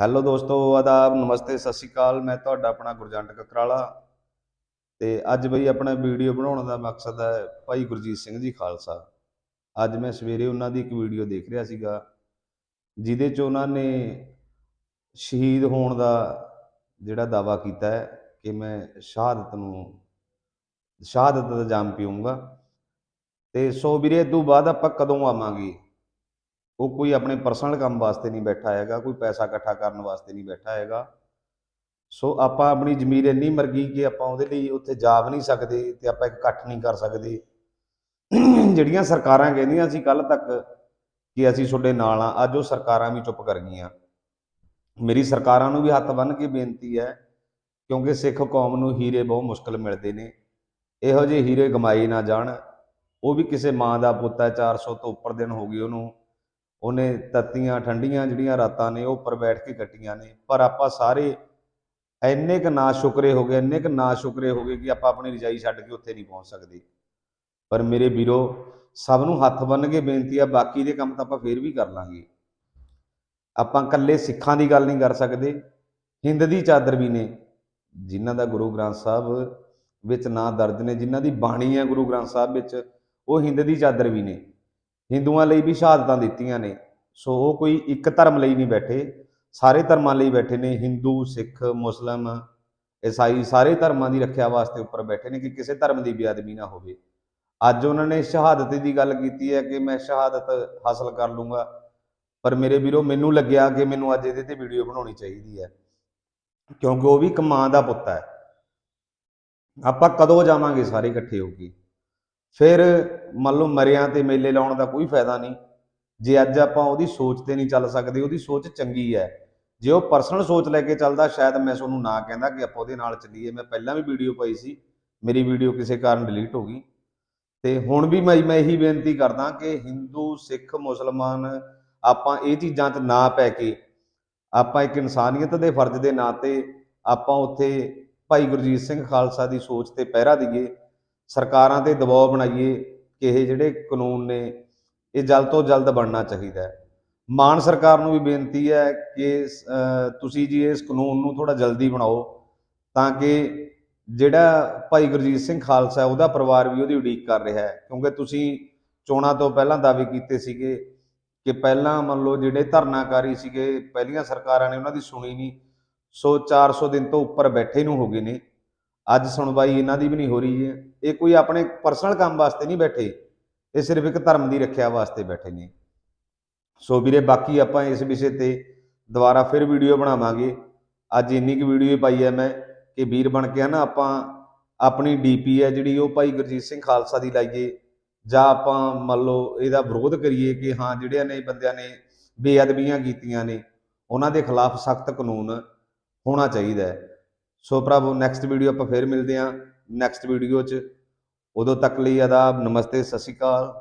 Hello ਦੋਸਤੋ, ਆਦਾਬ, ਨਮਸਤੇ, ਸਤਿ ਸ਼੍ਰੀ ਅਕਾਲ। ਮੈਂ ਤੁਹਾਡਾ ਆਪਣਾ ਗੁਰਜੰਟ ਕਕਰਾਲਾ। ਤੇ ਅੱਜ ਬਈ ਆਪਣਾ ਵੀਡੀਓ ਬਣਾਉਣ ਦਾ ਮਕਸਦ ਹੈ ਭਾਈ ਗੁਰਜੀਤ ਸਿੰਘ ਜੀ ਖਾਲਸਾ। ਅੱਜ ਮੈਂ ਸਵੇਰੇ ਉਹਨਾਂ ਦੀ ਇੱਕ ਵੀਡੀਓ ਦੇਖ ਰਿਹਾ ਸੀਗਾ, ਜਿਹਦੇ 'ਚ ਉਹਨਾਂ ਨੇ ਸ਼ਹੀਦ ਹੋਣ ਦਾ ਜਿਹੜਾ ਦਾਵਾ ਕੀਤਾ ਹੈ ਕਿ ਮੈਂ ਸ਼ਹਾਦਤ ਨੂੰ, ਸ਼ਹਾਦਤ ਦਾ ਜਾਮ ਪੀਊਂਗਾ। ਤੇ ਸੋ ਵੀਰੇ ਤੋਂ ਬਾਅਦ ਆਪਾਂ ਕਦੋਂ ਆਵਾਂਗੇ? ਉਹ ਕੋਈ ਆਪਣੇ ਪਰਸਨਲ ਕੰਮ ਵਾਸਤੇ ਨਹੀਂ ਬੈਠਾ ਹੈਗਾ, ਕੋਈ ਪੈਸਾ ਇਕੱਠਾ ਕਰਨ ਵਾਸਤੇ ਨਹੀਂ ਬੈਠਾ ਹੈਗਾ। ਸੋ ਆਪਾਂ ਆਪਣੀ ਜ਼ਮੀਰ ਇੰਨੀ ਮਰ ਗਈ ਕਿ ਆਪਾਂ ਉਹਦੇ ਲਈ ਉੱਥੇ ਜਾ ਵੀ ਨਹੀਂ ਸਕਦੇ ਤੇ ਆਪਾਂ ਇਕੱਠ ਨਹੀਂ ਕਰ ਸਕਦੇ। ਜਿਹੜੀਆਂ ਸਰਕਾਰਾਂ ਕਹਿੰਦੀਆਂ ਸੀ ਕੱਲ ਤੱਕ ਕਿ ਅਸੀਂ ਤੁਹਾਡੇ ਨਾਲ ਆ ਅੱਜ ਉਹ ਸਰਕਾਰਾਂ ਵੀ ਚੁੱਪ ਕਰ ਗਈਆਂ। ਮੇਰੀ ਸਰਕਾਰਾਂ ਨੂੰ ਵੀ ਹੱਥ ਬੰਨ੍ਹ ਕੇ ਬੇਨਤੀ ਹੈ, ਕਿਉਂਕਿ ਸਿੱਖ ਕੌਮ ਨੂੰ ਹੀਰੇ ਬਹੁਤ ਮੁਸ਼ਕਲ ਮਿਲਦੇ ਨੇ। ਇਹੋ ਜਿਹੇ ਹੀਰੇ ਗਮਾਏ ਨਾ ਜਾਣ। ਉਹ ਵੀ ਕਿਸੇ ਮਾਂ ਦਾ ਪੁੱਤ ਹੈ 400 ਤੋਂ ਉੱਪਰ ਦਿਨ ਹੋ ਗਏ ਉਹਨੂੰ। ਉਹਨੇ ਤੱਤੀਆਂ, ਠੰਡੀਆਂ ਜਿਹੜੀਆਂ ਰਾਤਾਂ ਨੇ, ਉਹ ਉੱਪਰ ਬੈਠ ਕੇ ਕੱਟੀਆਂ ਨੇ। ਪਰ ਆਪਾਂ ਸਾਰੇ ਇੰਨੇ ਕ ਨਾ ਸ਼ੁਕਰੇ ਹੋ ਗਏ, ਇੰਨੇ ਕ ਨਾ ਸ਼ੁਕਰੇ ਹੋ ਗਏ ਕਿ ਆਪਾਂ ਆਪਣੀ ਰਜਾਈ ਛੱਡ ਕੇ ਉੱਥੇ ਨਹੀਂ ਪਹੁੰਚ ਸਕਦੇ। ਪਰ ਮੇਰੇ ਵੀਰੋ, ਸਭ ਨੂੰ ਹੱਥ ਬੰਨ੍ਹ ਕੇ ਬੇਨਤੀ ਆ, ਬਾਕੀ ਦੇ ਕੰਮ ਤਾਂ ਆਪਾਂ ਫੇਰ ਵੀ ਕਰ ਲਾਂਗੇ। ਆਪਾਂ ਇਕੱਲੇ ਸਿੱਖਾਂ ਦੀ ਗੱਲ ਨਹੀਂ ਕਰ ਸਕਦੇ, ਹਿੰਦ ਦੀ ਚਾਦਰ ਵੀ ਨੇ, ਜਿਨ੍ਹਾਂ ਦਾ ਗੁਰੂ ਗ੍ਰੰਥ ਸਾਹਿਬ ਵਿੱਚ ਨਾਂ ਦਰਜ ਨੇ, ਜਿਨ੍ਹਾਂ ਦੀ ਬਾਣੀ ਹੈ ਗੁਰੂ ਗ੍ਰੰਥ ਸਾਹਿਬ ਵਿੱਚ, ਉਹ ਹਿੰਦ ਦੀ ਚਾਦਰ ਵੀ ਨੇ। ਹਿੰਦੂਆਂ ਲਈ ਵੀ ਸ਼ਹਾਦਤਾਂ ਦਿੱਤੀਆਂ ਨੇ। ਸੋ ਉਹ ਕੋਈ ਇੱਕ ਧਰਮ ਲਈ ਨਹੀਂ ਬੈਠੇ। ਸਾਰੇ ਧਰਮਾਂ ਲਈ ਬੈਠੇ ਨੇ। ਹਿੰਦੂ, ਸਿੱਖ, ਮੁਸਲਮ, ਈਸਾਈ ਸਾਰੇ ਧਰਮਾਂ ਦੀ ਰੱਖਿਆ ਵਾਸਤੇ ਉੱਪਰ ਬੈਠੇ ਨੇ ਕਿ ਕਿਸੇ ਧਰਮ ਦੀ ਬੇਅਦਬੀ ਨਾ ਹੋਵੇ। ਅੱਜ ਉਹਨਾਂ ਨੇ ਸ਼ਹਾਦਤ ਦੀ ਗੱਲ ਕੀਤੀ ਹੈ ਕਿ ਮੈਂ ਸ਼ਹਾਦਤ ਹਾਸਲ ਕਰ ਲੂੰਗਾ। ਪਰ ਮੇਰੇ ਵੀਰੋ, ਮੈਨੂੰ ਲੱਗਿਆ ਕਿ ਮੈਨੂੰ ਅੱਜ ਇਹਦੇ ਤੇ ਵੀਡੀਓ ਬਣਾਉਣੀ ਚਾਹੀਦੀ ਹੈ। ਕਿਉਂਕਿ ਉਹ ਵੀ ਇੱਕ ਮਾਂ ਦਾ ਪੁੱਤ ਹੈ। ਆਪਾਂ ਕਦੋਂ ਜਾਵਾਂਗੇ ਸਾਰੇ ਇਕੱਠੇ ਹੋ ਕੇ? ਫਿਰ ਮੰਨ ਲਓ ਮਰਿਆਂ ਤੇ ਮੇਲੇ ਲਾਉਣ ਦਾ ਕੋਈ ਫਾਇਦਾ ਨਹੀਂ। ਜੇ ਅੱਜ ਆਪਾਂ ਉਹਦੀ ਸੋਚ ਤੇ ਨਹੀਂ ਚੱਲ ਸਕਦੇ, ਉਹਦੀ ਸੋਚ ਚੰਗੀ ਹੈ। ਜੇ ਉਹ ਪਰਸਨਲ ਸੋਚ ਲੈ ਕੇ ਚੱਲਦਾ, ਸ਼ਾਇਦ ਮੈਂ ਤੁਹਾਨੂੰ ਨਾ ਕਹਿੰਦਾ ਕਿ ਆਪਾਂ ਉਹਦੇ ਨਾਲ ਚੱਲੀਏ। ਮੈਂ ਪਹਿਲਾਂ ਵੀ ਵੀਡੀਓ ਪਾਈ ਸੀ, ਮੇਰੀ ਵੀਡੀਓ ਕਿਸੇ ਕਾਰਨ ਡਿਲੀਟ ਹੋ ਗਈ। ਤੇ ਹੁਣ ਵੀ ਮੈਂ ਮੈਂ ਇਹੀ ਬੇਨਤੀ ਕਰਦਾ ਕਿ ਹਿੰਦੂ, ਸਿੱਖ, ਮੁਸਲਮਾਨ ਆਪਾਂ ਇਹ ਚੀਜ਼ਾਂ 'ਚ ਨਾ ਪੈ ਕੇ, ਆਪਾਂ ਇੱਕ ਇਨਸਾਨੀਅਤ ਦੇ ਫਰਜ਼ ਦੇ ਨਾਂ ਤੇ ਆਪਾਂ ਉੱਥੇ ਭਾਈ ਗੁਰਜੀਤ ਸਿੰਘ ਖਾਲਸਾ ਦੀ ਸੋਚ ਤੇ ਪਹਿਰਾ ਦਈਏ। ਸਰਕਾਰਾਂ ਤੇ ਦਬਾਅ ਬਣਾਈਏ ਕਿ ਇਹ ਜਿਹੜੇ ਕਾਨੂੰਨ ਨੇ, ਇਹ ਜਲਦ ਤੋਂ ਜਲਦ ਬਣਨਾ ਚਾਹੀਦਾ ਹੈ। ਮਾਨ ਸਰਕਾਰ ਨੂੰ ਵੀ ਬੇਨਤੀ ਹੈ ਕਿ ਤੁਸੀਂ ਜੀ ਇਸ ਕਾਨੂੰਨ ਨੂੰ ਥੋੜਾ ਜਲਦੀ ਬਣਾਓ ਤਾਂ ਕਿ ਜਿਹੜਾ ਭਾਈ ਗੁਰਜੀਤ ਸਿੰਘ ਖਾਲਸਾ ਉਹਦਾ ਪਰਿਵਾਰ ਵੀ ਉਹਦੀ ਉਡੀਕ ਕਰ ਰਿਹਾ ਹੈ। ਕਿਉਂਕਿ ਤੁਸੀਂ ਚੋਣਾਂ ਤੋਂ ਪਹਿਲਾਂ ਦਾਅਵੇ ਕੀਤੇ ਸੀਗੇ ਕਿ ਪਹਿਲਾਂ ਮੰਨ ਲਓ ਜਿਹੜੇ ਧਰਨਾਕਾਰੀ ਸੀਗੇ, ਪਹਿਲੀਆਂ ਸਰਕਾਰਾਂ ਨੇ ਉਹਨਾਂ ਦੀ ਸੁਣੀ ਨਹੀਂ, ਸੋ 400 ਦਿਨ ਤੋਂ ਉੱਪਰ ਬੈਠੇ ਨੂੰ ਹੋ ਗਏ ਨੇ। ਅੱਜ ਸੁਣਵਾਈ ਇਹਨਾਂ ਦੀ ਵੀ ਨਹੀਂ ਹੋ ਰਹੀ ਹੈ ਇਹ ਕੋਈ ਆਪਣੇ ਪਰਸਨਲ ਕੰਮ ਵਾਸਤੇ ਨਹੀਂ ਬੈਠੇ। ਇਹ ਸਿਰਫ ਇੱਕ ਧਰਮ ਦੀ ਰੱਖਿਆ ਵਾਸਤੇ ਬੈਠੇ ਨੇ। ਸੋ ਵੀਰੇ, ਬਾਕੀ ਆਪਾਂ ਇਸ ਵਿਸ਼ੇ ਤੇ ਦੁਬਾਰਾ ਫਿਰ ਵੀਡੀਓ ਬਣਾਵਾਂਗੇ। ਅੱਜ ਇੰਨੀ ਕੁ ਵੀਡੀਓ ਪਾਈ ਹੈ ਮੈਂ ਕਿ ਵੀਰ ਬਣ ਕੇ ਨਾ ਆਪਾਂ ਆਪਣੀ ਡੀਪੀ ਹੈ ਜਿਹੜੀ ਉਹ ਭਾਈ ਗੁਰਜੀਤ ਸਿੰਘ ਖਾਲਸਾ ਦੀ ਲਾਈਏ। ਜਾਂ ਆਪਾਂ ਮੰਨ ਲਓ ਇਹਦਾ ਵਿਰੋਧ ਕਰੀਏ ਕਿ ਹਾਂ ਜਿਹੜਿਆਂ ਨੇ ਬੰਦਿਆਂ ਨੇ ਬੇਅਦਬੀਆਂ ਕੀਤੀਆਂ ਨੇ, ਉਹਨਾਂ ਦੇ ਖਿਲਾਫ ਸਖਤ ਕਾਨੂੰਨ ਹੋਣਾ ਚਾਹੀਦਾ ਹੈ। ਸੋ ਭਰਾਵੋ ਨੈਕਸਟ ਵੀਡੀਓ ਆਪਾਂ ਫੇਰ ਮਿਲਦੇ ਹਾਂ ਨੈਕਸਟ ਵੀਡੀਓ 'ਚ। ਉਦੋਂ ਤੱਕ ਲਈ ਆਦਾਬ, ਨਮਸਤੇ, ਸਤਿ ਸ਼੍ਰੀ ਅਕਾਲ।